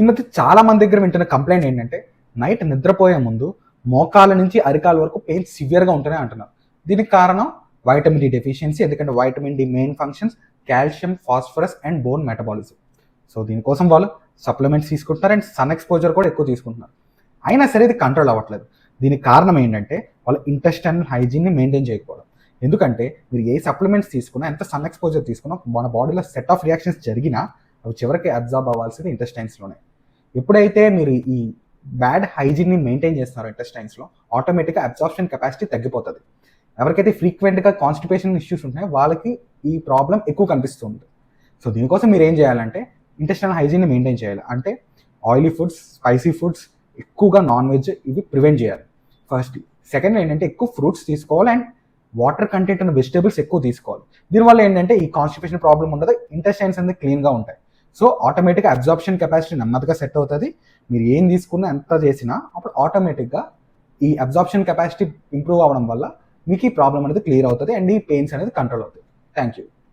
ఈ మధ్య చాలా మంది దగ్గర వింటున్న కంప్లైంట్ ఏంటంటే నైట్ నిద్రపోయే ముందు మోకాల నుంచి అరికాల వరకు పెయిన్ సివియర్గా ఉంటూనే అంటున్నారు. దీనికి కారణం వైటమిన్ డి డెఫిషియన్సీ ఎందుకంటే vitamin D main functions calcium phosphorus and bone metabolism so దీనికోసం వాళ్ళు సప్లిమెంట్స్ తీసుకుంటున్నారు అండ్ సన్ ఎక్స్పోజర్ కూడా ఎక్కువ తీసుకుంటున్నారు. అయినా సరే ఇది కంట్రోల్ అవ్వట్లేదు. దీనికి కారణం ఏంటంటే వాళ్ళ ఇంటెస్టైనల్ హైజీన్ని మెయింటైన్ చేయకపోవడం. ఎందుకంటే మీరు ఏ సప్లిమెంట్స్ తీసుకున్నా ఎంత సన్ ఎక్స్పోజర్ తీసుకున్నా మన బాడీలో సెట్ ఆఫ్ రియాక్షన్స్ జరిగినా అవి చివరికి అబ్జార్బ్ అవ్వాల్సింది ఇంటెస్టైన్స్లోనే ఎప్పుడైతే మీరు ఈ బ్యాడ్ హైజీన్ని మెయింటైన్ చేస్తున్నారో ఇంటెస్టైన్స్లో ఆటోమేటిక్గా అబ్జార్ప్షన్ కెపాసిటీ తగ్గిపోతుంది. ఎవరికైతే ఫ్రీక్వెంట్గా కాన్స్టిపేషన్ ఇష్యూస్ ఉంటాయో వాళ్ళకి ఈ ప్రాబ్లం ఎక్కువ కనిపిస్తుంది. సో దీనికోసం మీరు ఏం చేయాలంటే ఇంటెస్టైనల్ హైజీన్ని మెయింటైన్ చేయాలి. అంటే ఆయిలీ ఫుడ్స్ స్పైసీ ఫుడ్స్ ఎక్కువగా నాన్ వెజ్ ఇవి ప్రివెంట్ చేయాలి. ఫస్ట్ సెకండ్ ఏంటంటే ఎక్కువ ఫ్రూట్స్ తీసుకోవాలి అండ్ వాటర్ కంటెంట్ ఉన్న వెజిటేబుల్స్ ఎక్కువ తీసుకోవాలి. దీనివల్ల ఏంటంటే ఈ కాన్స్టిపేషన్ ప్రాబ్లం ఉండదు ఇంటెస్టైన్స్ అనేది క్లీన్గా ఉంటాయి. సో ఆటోమేటిక్గా అబ్జార్ప్షన్ కెపాసిటీ నెమ్మదిగా సెట్ అవుతుంది. మీరు ఏం తీసుకున్నా ఎంత చేసినా అప్పుడు ఆటోమేటిక్గా ఈ అబ్జార్ప్షన్ కెపాసిటీ ఇంప్రూవ్ అవ్వడం వల్ల మీకు ఈ ప్రాబ్లం అనేది క్లియర్ అవుతుంది అండ్ ఈ పెయిన్స్ అనేది కంట్రోల్ అవుతుంది. Thank you